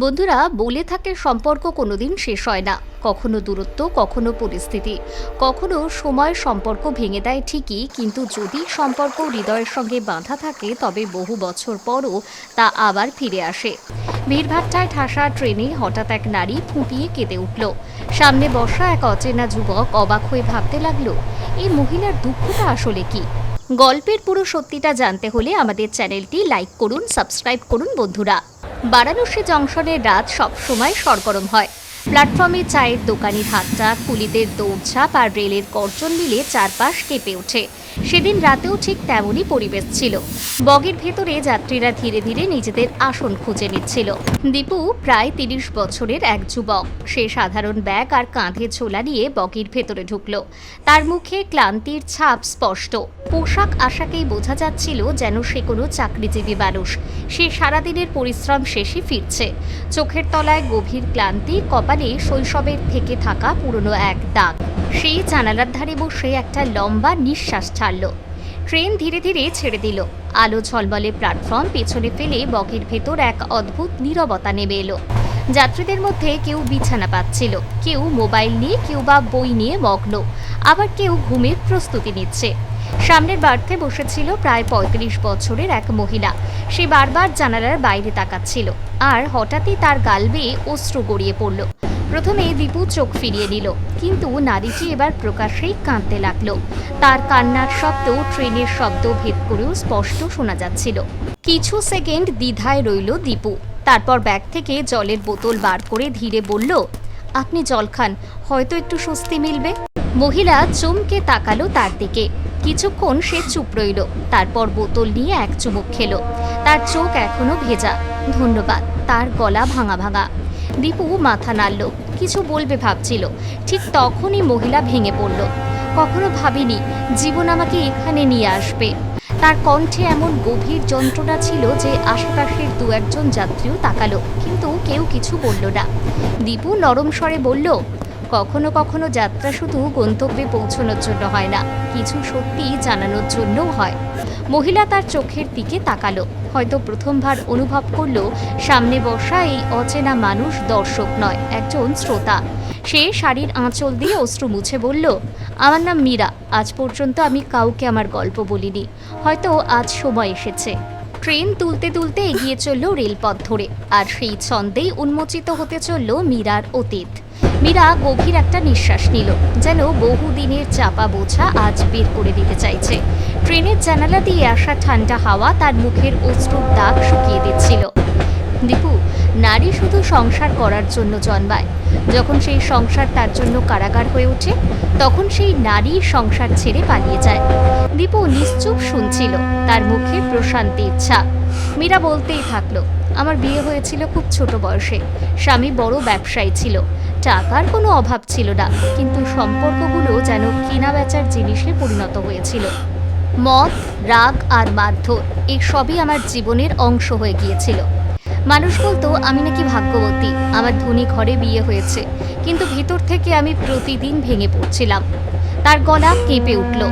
বন্ধুরা, বলে থাকে সম্পর্ক কোনোদিন শেষ হয় না। কখনো দূরত্ব, কখনো পরিস্থিতি। কখনো সময় সম্পর্ক ভেঙে দেয় ঠিকই, কিন্তু যদি সম্পর্ক হৃদয়ের সঙ্গে বাঁধা থাকে, তবে বহু বছর পরও তা আবার ফিরে আসে। ভিড়ভাট্টায় ঠাসা ট্রেনে হঠাৎ এক নারী ফুঁপিয়ে কেঁদে উঠল। সামনে বসা এক অচেনা যুবক অবাক হয়ে ভাবতে লাগল এই মহিলার দুঃখটা আসলে কি? গল্পের পুরো সত্যিটা জানতে হলে আমাদের চ্যানেলটি লাইক করুন, সাবস্ক্রাইব করুন বন্ধুরা। বারাণসী জংশনের রাত সবসময় সরগরম হয়। প্ল্যাটফর্মে চায়ের দোকানির হাতটা কুলিদের দৌড়ঝাঁপ আর রেলের গর্জন মিলে চারপাশ কেঁপে ওঠে। সেদিন রাতেও ঠিক তেমনই পরিবেশ ছিল। বগির ভেতরে যাত্রীরা ধীরে ধীরে নিজেদের আসন খুঁজে নিচ্ছিল। দীপু প্রায় তিরিশ বছরের এক যুবক। সে সাধারণ ব্যাগ আর কাঁধে ঝোলা নিয়ে বগির ভেতরে ঢুকলো। তার মুখে ক্লান্তির ছাপ স্পষ্ট। পোশাক আশাকেই বোঝা যাচ্ছিল যেন সে কোনো চাকরিজীবী মানুষ। সে সারাদিনের পরিশ্রম শেষে ফিরছে। চোখের তলায় গভীর ক্লান্তি, কপালে শৈশবের থেকে থাকা পুরনো এক দাগ। সেই জানালার ধারে বসে একটা লম্বা নিঃশ্বাস ছাড়ল। ট্রেন ধীরে ধীরে ছেড়ে দিল। আলো ঝলমলে প্ল্যাটফর্ম পেছনে ফেলে বগির ভেতর এক অদ্ভুত নীরবতা নেমে এলো। যাত্রীদের মধ্যে কেউ বিছানা পাচ্ছিল, কেউ মোবাইল নিয়ে, কেউ বা বই নিয়ে মগ্ন, আবার কেউ ঘুমের প্রস্তুতি নিচ্ছে। সামনের বার্থে বসেছিল প্রায় পঁয়ত্রিশ বছরের এক মহিলা। সে বারবার জানালার বাইরে তাকাচ্ছিল, আর হঠাৎই তার গাল বেয়ে অশ্রু গড়িয়ে পড়ল। প্রথমে দীপু চোখ ফিরিয়ে নিল, কিন্তু নারীটি এবার প্রকাশ্যেই কাঁদতে লাগল। তার কান্নার শব্দ ট্রেনের শব্দ ভেদ করেও স্পষ্ট শোনা যাচ্ছিল। কিছু সেকেন্ড দ্বিধায় রইল দীপু। তারপর ব্যাগ থেকে জলের বোতল বার করে ধীরে বলল, আপনি জল খান, হয়তো একটু স্বস্তি মিলবে। মহিলা চমকে তাকালো তার দিকে। কিছুক্ষণ সে চুপ রইল, তারপর বোতল নিয়ে এক চুমুক খেলো। তার চোখ এখনও ভেজা। ধন্যবাদ, তার গলা ভাঙা ভাঙা। দীপু মাথা নাড়ল কিছু বলবে ভাবছিল। ঠিক তখনই মহিলা ভেঙে পড়ল। কখনো ভাবিনি জীবন আমাকে এখানে নিয়ে আসবে। তার কণ্ঠে এমন গভীর যন্ত্রণা ছিল যে আশেপাশের দু একজন যাত্রীও তাকালো, কিন্তু কেউ কিছু বলল না। দীপু নরম স্বরে বলল কখনো কখনো যাত্রা শুধু গন্তব্যে পৌঁছানোর জন্য হয় না, কিছু সত্যি জানানোর জন্যও হয়। মহিলা তার চোখের দিকে তাকালো, হয়তো প্রথমবার অনুভব করল, সামনে বসা এই অচেনা মানুষ দর্শক নয়, একজন শ্রোতা। সে শাড়ির আঁচল দিয়ে অশ্রু মুছে বলল, আমার নাম মীরা, আজ পর্যন্ত আমি কাউকে আমার গল্প বলিনি, হয়তো আজ সময় এসেছে। ট্রেন তুলতে তুলতে এগিয়ে চলল রেলপথ ধরে। আর সেই ছন্দেই উন্মোচিত হতে চলল মীরার অতীত। মীরা গভীর একটা নিঃশ্বাস নিল, যেন বহুদিনের চাপা বোঝা আজ বের করে দিতে চাইছে। ট্রেনের জানালা দিয়ে আসা ঠান্ডা হাওয়া তার মুখের অশ্রুর দাগ শুকিয়ে দিচ্ছিল। দীপু, নারী শুধু সংসার করার জন্য জন্মায়। যখন সেই সংসার তার জন্য কারাগার হয়ে ওঠে, তখন সেই নারী সংসার ছেড়ে পালিয়ে যায়। দীপু নিশ্চুপ শুনছিল তার মুখে প্রশান্তি ইচ্ছা। মীরা বলতেই থাকল, আমার বিয়ে হয়েছিল খুব ছোট বয়সে। স্বামী বড় ব্যবসায়ী ছিল। টাকার কোনো অভাব ছিল না, কিন্তু সম্পর্কগুলো যেন কেনা বেচার জিনিসে পরিণত হয়েছিল। মদ, রাগ আর মারধর, এই সবই আমার জীবনের অংশ হয়ে গিয়েছিল। মানুষ বলতো, আমি নাকি ভাগ্যবতী, আমার ধনী ঘরে বিয়ে হয়েছে, কিন্তু ভেতর থেকে আমি প্রতিদিন ভেঙে পড়ছিলাম। তার গলা কেঁপে উঠল,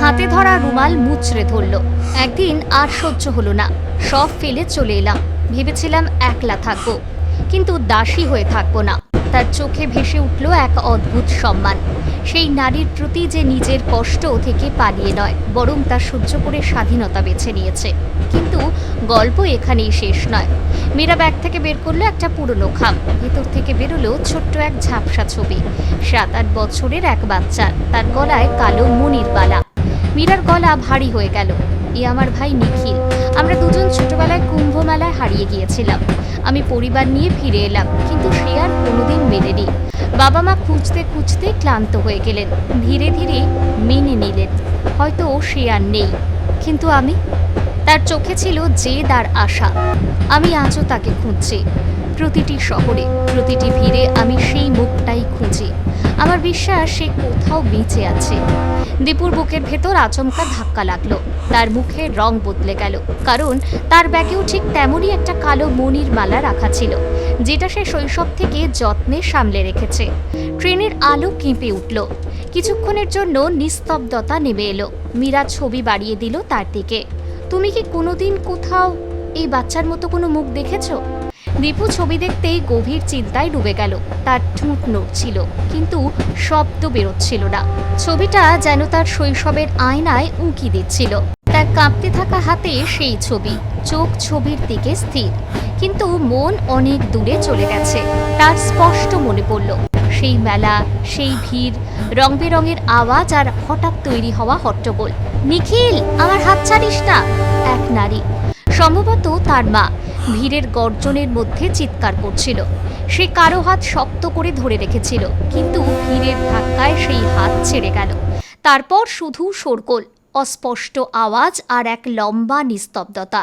হাতে ধরা রুমাল মুচড়ে ধরল। একদিন আর সহ্য হলো না, সব ফেলে চলে এলাম, ভেবেছিলাম একলা থাকব, কিন্তু দাসী হয়ে থাকব না। তার চোখে ভেসে উঠল এক অদ্ভুত সম্মান, সেই নারীর প্রতি যে নিজের কষ্ট থেকে পালিয়ে নয়, বরং তা সহ্য করে স্বাধীনতা বেছে নিয়েছে। কিন্তু গল্প এখানেই শেষ নয়। মীরা ব্যাগ থেকে বের করল একটা পুরনো খাম। ভেতর থেকে বেরোলো ছোট্ট এক ঝাপসা ছবি। সাত আট বছরের এক বাচ্চা। তার গলায় কালো মনির বালা। মীরার গলা ভারী হয়ে গেল। এ আমার ভাই নিখিল। আমরা দুজন ছোটবেলায় কুম্ভ মেলায় হারিয়ে গিয়েছিলাম। আমি পরিবার নিয়ে ফিরে এলাম, কিন্তু সে আর কোনোদিন মেলেনি। বাবা মা খুঁজতে খুঁজতে ক্লান্ত হয়ে গেলেন। ধীরে ধীরে মেনে নিলেন। হয়তো সে আর নেই। কিন্তু আমি? তার চোখে ছিল জেদ আর আশা। আমি আজও তাকে খুঁজছি। প্রতিটি শহরে, প্রতিটি ভিড়ে আমি সেই মুখটাই খুঁজি। আমার বিশ্বাস সে কোথাও বেঁচে আছে। দীপুর বুকের ভেতর আচমকা ধাক্কা লাগল। তার মুখে রং বদলে গেল। কারণ তার ব্যাগেও ঠিক তেমনই একটা কালো মনির মালা রাখা ছিল, যেটা সে শৈশব থেকে যত্নে সামলে রেখেছে। ট্রেনের আলো কেঁপে উঠল। কিছুক্ষণের জন্য নিস্তব্ধতা নেমে এলো। মীরা ছবি বাড়িয়ে দিল তার দিকে। তুমি কি কোনোদিন কোথাও এই বাচ্চার মতো কোনো মুখ দেখেছ? দীপু ছবি দেখতেই গভীর চিন্তায় ডুবে গেল। তার ঠোঁট নড়ছিল, কিন্তু শব্দ বেরোচ্ছিল না। ছবিটা যেন তার শৈশবের আয়নায় উঁকি দিচ্ছিল। তার কাঁপতে থাকা হাতে সেই ছবি, চোখ ছবির দিকে স্থির। কিন্তু মন অনেক দূরে চলে গেছে, তার স্পষ্ট মনে পড়ল। সেই মেলা, সেই ভিড় রং বেরঙের আওয়াজ আর হঠাৎ তৈরি হওয়া হট্টগোল। নিখিল, আমার হাত ছাড়িস না। এক নারী। সম্ভবত তার মা। ভিড়ের গর্জনের মধ্যে চিৎকার করছিল। সে কারও হাত শক্ত করে ধরে রেখেছিল, কিন্তু ভিড়ের ধাক্কায় সেই হাত ছেড়ে গেল। তারপর শুধু শোরগোল, অস্পষ্ট আওয়াজ আর এক লম্বা নিস্তব্ধতা।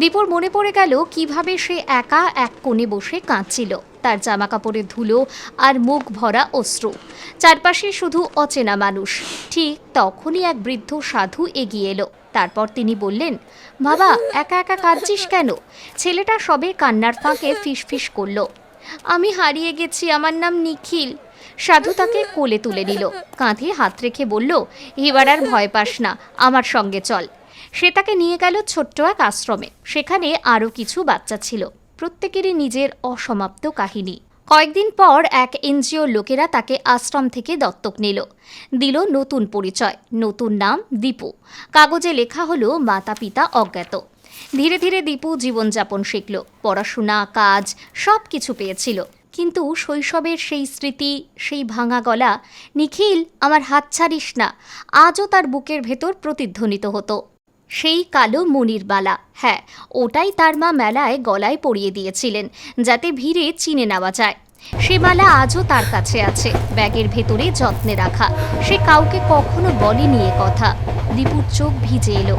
দীপুর মনে পড়ে গেল, কীভাবে সে একা এক কোণে বসে কাঁদছিল। তার জামা কাপড়ে ধুলো আর মুখ ভরা অশ্রু। চারপাশে শুধু অচেনা মানুষ। ঠিক তখনই এক বৃদ্ধ সাধু এগিয়ে এলো। তারপর তিনি বললেন, বাবা, একা একা কাঁদছিস কেন? ছেলেটা সবে কান্নার ফাঁকে ফিসফিস করল। আমি হারিয়ে গেছি, আমার নাম নিখিল। সাধু তাকে কোলে তুলে নিল। কাঁধে হাত রেখে বলল, এবার আর ভয় পাস না, আমার সঙ্গে চল। সে তাকে নিয়ে গেল ছোট্ট এক আশ্রমে। সেখানে আরও কিছু বাচ্চা ছিল। প্রত্যেকেরই নিজের অসমাপ্ত কাহিনী। কয়েকদিন পর এক এনজিওর লোকেরা তাকে আশ্রম থেকে দত্তক নিল। দিল নতুন পরিচয়, নতুন নাম দীপু। কাগজে লেখা হলো মাতা পিতা অজ্ঞাত। ধীরে ধীরে দীপু জীবনযাপন শিখল। পড়াশোনা, কাজ সব কিছু পেয়েছিল। কিন্তু শৈশবের সেই স্মৃতি, সেই ভাঙা গলা, নিখিল, আমার হাত ছাড়িস না। আজও তার বুকের ভেতর প্রতিধ্বনিত হতো। সেই কালো মনির বালা। হ্যাঁ ওটাই তার মা মেলায় গলায় পরিয়ে দিয়েছিলেন, যাতে ভিড়ে চিনে নেওয়া যায়। সে মালা আজও তার কাছে আছে, ব্যাগের ভেতরে যত্নে রাখা। সে কাউকে কখনো বলেনি এ কথা। দীপুর চোখ ভিজে এলো।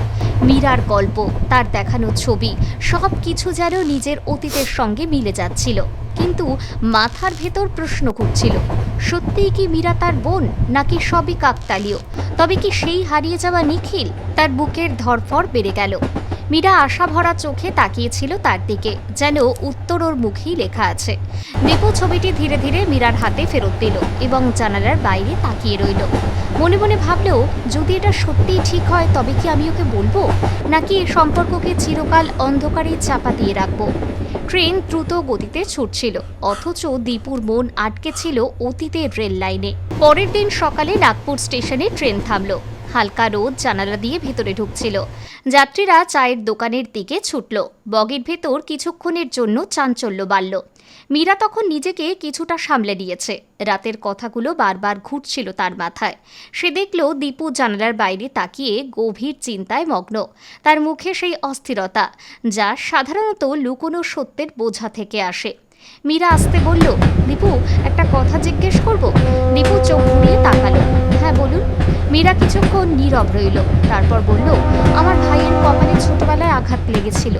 মীরার গল্প, তার দেখানো ছবি সব কিছু যেন নিজের অতীতের সঙ্গে মিলে যাচ্ছিল। কিন্তু মাথার ভেতর প্রশ্ন করছিল সত্যিই কি মীরা তার বোন নাকি সবই কাকতালীয়? তবে কি সেই হারিয়ে যাওয়া নিখিল তার বুকের ধরফর বেড়ে গেল? মীরা আশা ভরা চোখে তাকিয়েছিল তার দিকে, যেন উত্তর ওর মুখেই লেখা আছে। দীপু ছবিটি ধীরে ধীরে মীরার হাতে ফেরত দিল এবং জানালার বাইরে তাকিয়ে রইল। মনে মনে ভাবলেও, যদি এটা সত্যিই ঠিক হয়, তবে কি আমি ওকে বলব? নাকি সম্পর্ককে চিরকাল অন্ধকারে চাপা দিয়ে রাখব? ট্রেন দ্রুত গতিতে ছুটছিল, অথচ দীপুর মন আটকে ছিল অতীতের রেল লাইনে। পরের দিন সকালে নাগপুর স্টেশনে ট্রেন থামল। হালকা রোদ জানালা দিয়ে ভেতরে ঢুকছিল। যাত্রীরা চায়ের দোকানের দিকে ছুটল। বগির ভেতর কিছুক্ষণের জন্য চাঞ্চল্য বাড়ল। মীরা তখন নিজেকে কিছুটা সামলে নিয়েছে। রাতের কথাগুলো বারবার ঘুরছিল তার মাথায়। সে দেখল দীপু জানালার বাইরে তাকিয়ে গভীর চিন্তায় মগ্ন। তার মুখে সেই অস্থিরতা, যা সাধারণত লুকোনো সত্যের বোঝা থেকে আসে। মীরা আসতে বলল, দীপু, একটা কথা জিজ্ঞেস করব? দীপু চোখ ঘুরিয়ে তাকালো। হ্যাঁ বলুন। মীরা কিছুক্ষণ নীরব রইল। তারপর বলল, আমার ভাইয়ের কপালে ছোটবেলায় আঘাত লেগেছিল,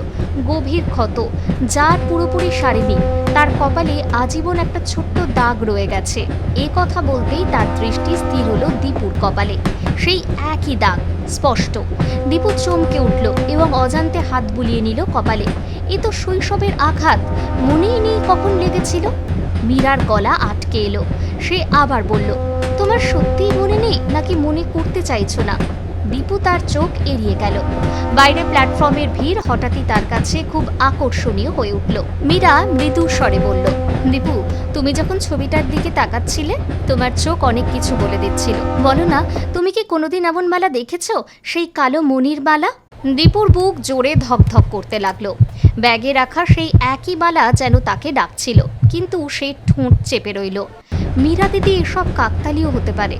গভীর ক্ষত, যার পুরোপুরি সারেনি তার কপালে আজীবন একটা ছোট্ট দাগ রয়ে গেছে। এ কথা বলতেই তার দৃষ্টি স্থির হলো দীপুর কপালে। সেই একই দাগ, স্পষ্ট। দীপু চমকে উঠল এবং অজান্তে হাত বুলিয়ে নিল কপালে। এ তো শৈশবের আঘাত, মনেই নেই কখন লেগেছিল? মীরার গলা আটকে এলো। সে আবার বলল তোমার সত্যিই মনে নেই, নাকি মনে করতে চাইছো না? দীপু তার চোখ এড়িয়ে গেল। বাইরে প্ল্যাটফর্মের ভিড় হঠাৎই তার কাছে খুব আকর্ষণীয় হয়ে উঠল। মীরা মৃদু স্বরে বলল, দীপু, তুমি যখন ছবিটার দিকে তাকাচ্ছিলে, তোমার চোখ অনেক কিছু বলে দিচ্ছিল। বলো না, তুমি কি কোনোদিন এমন মালা দেখেছ? সেই কালো মনির মালা? দীপুর বুক জোরে ধকধক করতে লাগল। ব্যাগে রাখা সেই একই মালা যেন তাকে ডাকছিল, কিন্তু সে ঠোঁট চেপে রইল। মীরা দিদি এসব কাকতালীয় হতে পারে।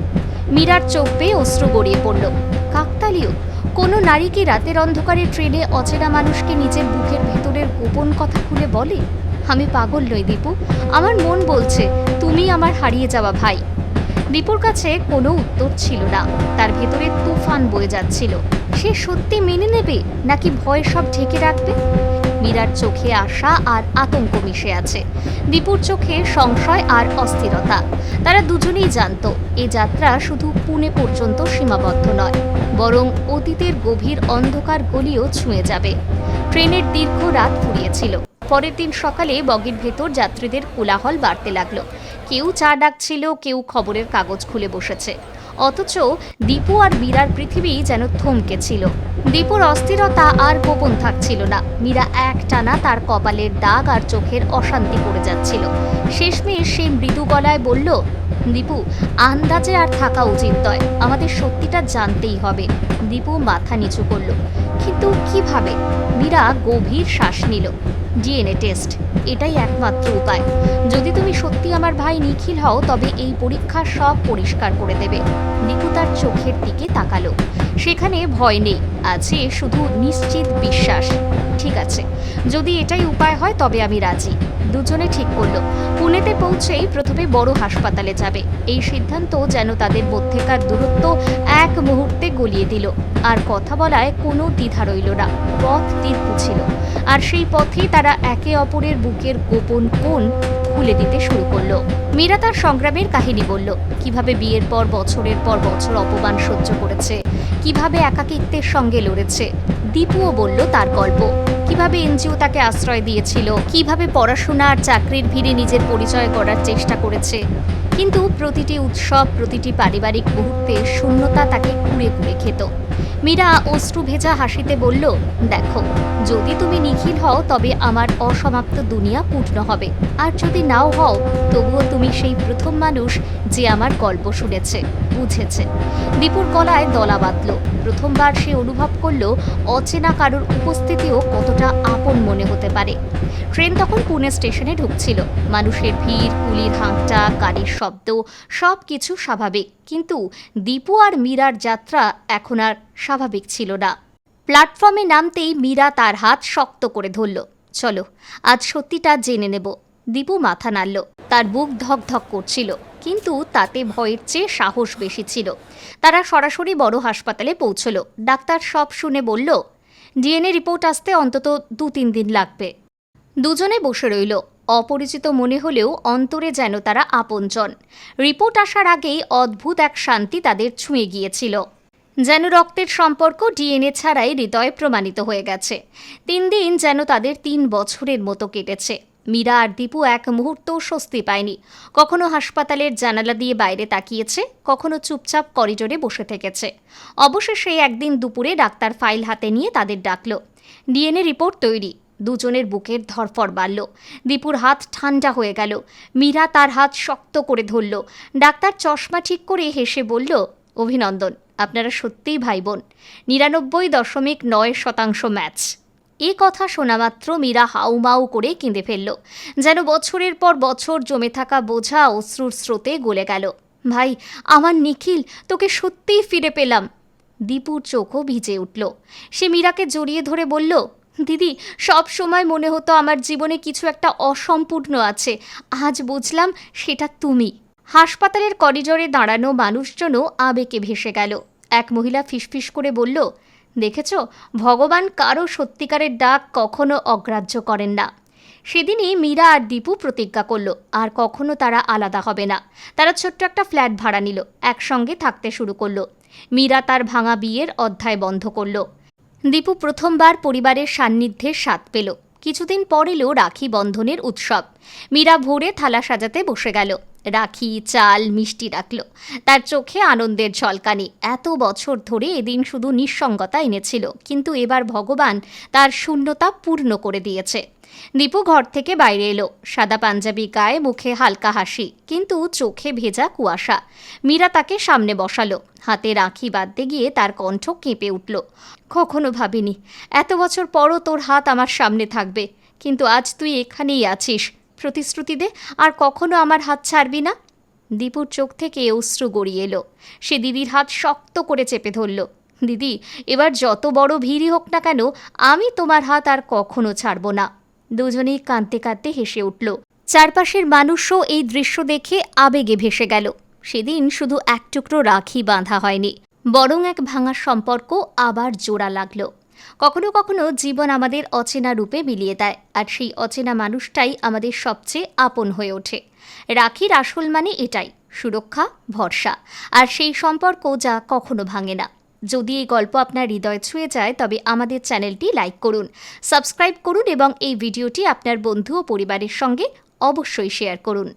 মীরার চোখ পেয়ে অস্ত্র গড়িয়ে পড়ল। কাকতালীয়? কোনো নারী কি রাতের অন্ধকারে ট্রেনে অচেনা মানুষকে নিজের বুকের ভেতরের গোপন কথা খুলে বলে? আমি পাগল নই, দীপু। আমার মন বলছে, তুমি আমার হারিয়ে যাওয়া ভাই। দীপুর কাছে কোনো উত্তর ছিল না। তার ভেতরে তুফান বয়ে যাচ্ছিল। সে সত্যি মেনে নেবে, নাকি ভয় সব ঢেকে রাখবে? মীরার চোখে আশা আর আতঙ্ক মিশে আছে। দীপুর চোখে সংশয় আর অস্থিরতা। তারা দুজনেই জানতো, এ যাত্রা শুধু পুনে পর্যন্ত সীমাবদ্ধ নয়, বরং অতীতের গভীর অন্ধকার গলিও ছুঁয়ে যাবে। ট্রেনের দীর্ঘ রাত ফুরিয়েছিল। পরের দিন সকালে বগির ভেতর যাত্রীদের কোলাহল বাড়তে লাগল। কেউ চা ডাকছিল, কেউ খবরের কাগজ খুলে বসেছে। অথচ দীপু আর মীরার পৃথিবী যেন থমকে ছিল। দীপুর অস্থিরতা আর গোপন থাকছিল না। মীরা এক টানা তার কপালের দাগ আর চোখের অশান্তি পড়ে যাচ্ছিল। শেষমেশ সে মৃদু গলায় বলল, দীপু, আন্দাজে আর থাকা উচিত নয়। আমাদের সত্যিটা জানতেই হবে। দীপু মাথা নিচু করল, কিন্তু কীভাবে? মীরা গভীর শ্বাস নিল। DNA test. এটাই একমাত্র উপায়। যদি তুমি সত্যি আমার ভাই নিখিল হও, তবে এই পরীক্ষা সব পরিষ্কার করে দেবে। নিকু তার চোখের দিকে তাকালো। সেখানে ভয় নেই, আছে শুধু নিশ্চিত বিশ্বাস। ঠিক আছে। যদি এটাই উপায় হয়, তবে আমি রাজি। দুজনে ঠিক করল। পুনেতে পৌঁছেই প্রথমে বড় হাসপাতালে যাবে। এই সিদ্ধান্ত যেন তাদের মধ্যেকার দূরত্ব এক মুহূর্তে গলিয়ে দিল। আর কথা বলায় কোনো দ্বিধা রইল না, পথ দীর্ঘ ছিল আর সেই পথেই তারা একে অপরের বুকের গোপন কোণ খুলে দিতে শুরু করল। মীরা তার সংগ্রামের কাহিনী বলল, কীভাবে বিয়ের পর বছরের পর বছর অপমান সহ্য করেছে, কীভাবে একাকিত্বের সঙ্গে লড়েছে? দীপুও বলল তার গল্প। কীভাবে এনজিও তাকে আশ্রয় দিয়েছিল, কীভাবে পড়াশোনা আর চাকরির ভিড়ে নিজের পরিচয় করার চেষ্টা করেছে। কিন্তু প্রতিটি উৎসব, প্রতিটি পারিবারিক মুহূর্তে শূন্যতা তাকে কুড়ে কুড়ে খেত। মীরা অশ্রু ভেজা হাসিতে বলল, দেখো, যদি তুমি নিখিল হও, তবে আমার অসমাপ্ত দুনিয়া পূর্ণ হবে। আর যদি নাও হও, তবুও তুমি সেই প্রথম মানুষ যে আমার গল্প শুনেছে। বুঝেছে। দীপুর গলায় দলা বাঁধল। প্রথমবার সে অনুভব করল, অচেনা কারোর উপস্থিতিও কতটা আপন মনে হতে পারে। ট্রেন তখন পুনে স্টেশনে ঢুকছিল। মানুষের ভিড়, কুলির হাঁকটা, গাড়ির শব্দ সব কিছু স্বাভাবিক। কিন্তু দীপু আর মীরার যাত্রা এখন আর স্বাভাবিক ছিল না। প্ল্যাটফর্মে নামতেই মীরা তার হাত শক্ত করে ধরল। চলো, আজ সত্যিটা জেনে নেব। দীপু মাথা নাড়ল। তার বুক ধক ধক করছিল, কিন্তু তাতে ভয়ের চেয়ে সাহস বেশি ছিল। তারা সরাসরি বড় হাসপাতালে পৌঁছলো। ডাক্তার সব শুনে বলল, ডিএনএ রিপোর্ট আসতে অন্তত দু তিন দিন লাগবে। দুজনে বসে রইল। অপরিচিত মনে হলেও অন্তরে যেন তারা আপনজন। রিপোর্ট আসার আগেই অদ্ভুত এক শান্তি তাদের ছুঁয়ে গিয়েছিল। যেন রক্তের সম্পর্ক ডিএনএ ছাড়াই হৃদয়ে প্রমাণিত হয়ে গেছে। তিন দিন যেন তাদের তিন বছরের মতো কেটেছে। মীরা আর দীপু এক মুহূর্তও স্বস্তি পায়নি। কখনো হাসপাতালের জানালা দিয়ে বাইরে তাকিয়েছে, কখনো চুপচাপ করিডোরে বসে থেকেছে। অবশেষে একদিন দুপুরে ডাক্তার ফাইল হাতে নিয়ে তাদের ডাকল। ডিএনএ রিপোর্ট তৈরি। দুজনের বুকের ধরফর বাড়ল। দীপুর হাত ঠান্ডা হয়ে গেল। মীরা তার হাত শক্ত করে ধরল। ডাক্তার চশমা ঠিক করে হেসে বলল, অভিনন্দন, আপনারা সত্যিই ভাই বোন। নিরানব্বই দশমিক নয় শতাংশ ম্যাচ। এ কথা শোনামাত্র মীরা হাউমাউ করে কেঁদে ফেলল। যেন বছরের পর বছর জমে থাকা বোঝা অশ্রুর স্রোতে গলে গেল। ভাই, আমার নিখিল, তোকে সত্যিই ফিরে পেলাম। দীপুর চোখও ভিজে উঠল। সে মীরাকে জড়িয়ে ধরে বলল, দিদি, সব সময় মনে হতো আমার জীবনে কিছু একটা অসম্পূর্ণ আছে। আজ বুঝলাম সেটা তুমি। হাসপাতালের করিডোরে দাঁড়ানো মানুষজনও আবেগে ভেসে গেল। এক মহিলা ফিসফিস করে বলল দেখেছ? ভগবান কারও সত্যিকারের ডাক কখনো অগ্রাহ্য করেন না। সেদিনই মীরা আর দীপু প্রতিজ্ঞা করল, আর কখনো তারা আলাদা হবে না। তারা ছোট্ট একটা ফ্ল্যাট ভাড়া নিল, একসঙ্গে থাকতে শুরু করল। মীরা তার ভাঙা বিয়ের অধ্যায় বন্ধ করল। দীপু প্রথমবার পরিবারের সান্নিধ্যের স্বাদ পেল। কিছুদিন পর এলো রাখি বন্ধনের উৎসব। মীরা ভোরে থালা সাজাতে বসে গেল। রাখি, চাল, মিষ্টি রাখল। তার চোখে আনন্দের ঝলকানি। এত বছর ধরে এদিন শুধু নিঃসঙ্গতা এনেছিল, কিন্তু এবার ভগবান তার শূন্যতা পূর্ণ করে দিয়েছে। দীপু ঘর থেকে বাইরে এলো। সাদা পাঞ্জাবি গায়ে মুখে হালকা হাসি, কিন্তু চোখে ভেজা কুয়াশা। মীরা তাকে সামনে বসালো। হাতে রাখি বাঁধতে গিয়ে তার কণ্ঠ কেঁপে উঠল। কখনো ভাবিনি, এত বছর পরও তোর হাত আমার সামনে থাকবে, কিন্তু আজ তুই এখানেই আছিস। প্রতিশ্রুতি দে আর কখনো আমার হাত ছাড়বি না? দীপুর চোখ থেকে অশ্রু গড়িয়ে এলো। সে দিদির হাত শক্ত করে চেপে ধরল। দিদি, এবার যত বড় ভিড়ই হোক না কেন, আমি তোমার হাত আর কখনো ছাড়ব না। দুজনেই কাঁদতে কাঁদতে হেসে উঠল। চারপাশের মানুষও এই দৃশ্য দেখে আবেগে ভেসে গেল। সেদিন শুধু এক টুকরো রাখি বাঁধা হয়নি, বরং এক ভাঙা সম্পর্ক আবার জোড়া লাগল। কখনো কখনো জীবন আমাদের অচেনা রূপে মিলিয়ে দেয়, আর সেই অচেনা মানুষটাই আমাদের সবচেয়ে আপন হয়ে ওঠে। রাখির আসল মানে এটাই, সুরক্ষা, ভরসা, আর সেই সম্পর্ক যা কখনো ভাঙে না। যদি এই গল্প আপনার হৃদয় ছুঁয়ে যায়, তবে আমাদের চ্যানেলটি লাইক করুন, সাবস্ক্রাইব করুন এবং এই ভিডিওটি আপনার বন্ধু ও পরিবারের সঙ্গে অবশ্যই শেয়ার করুন।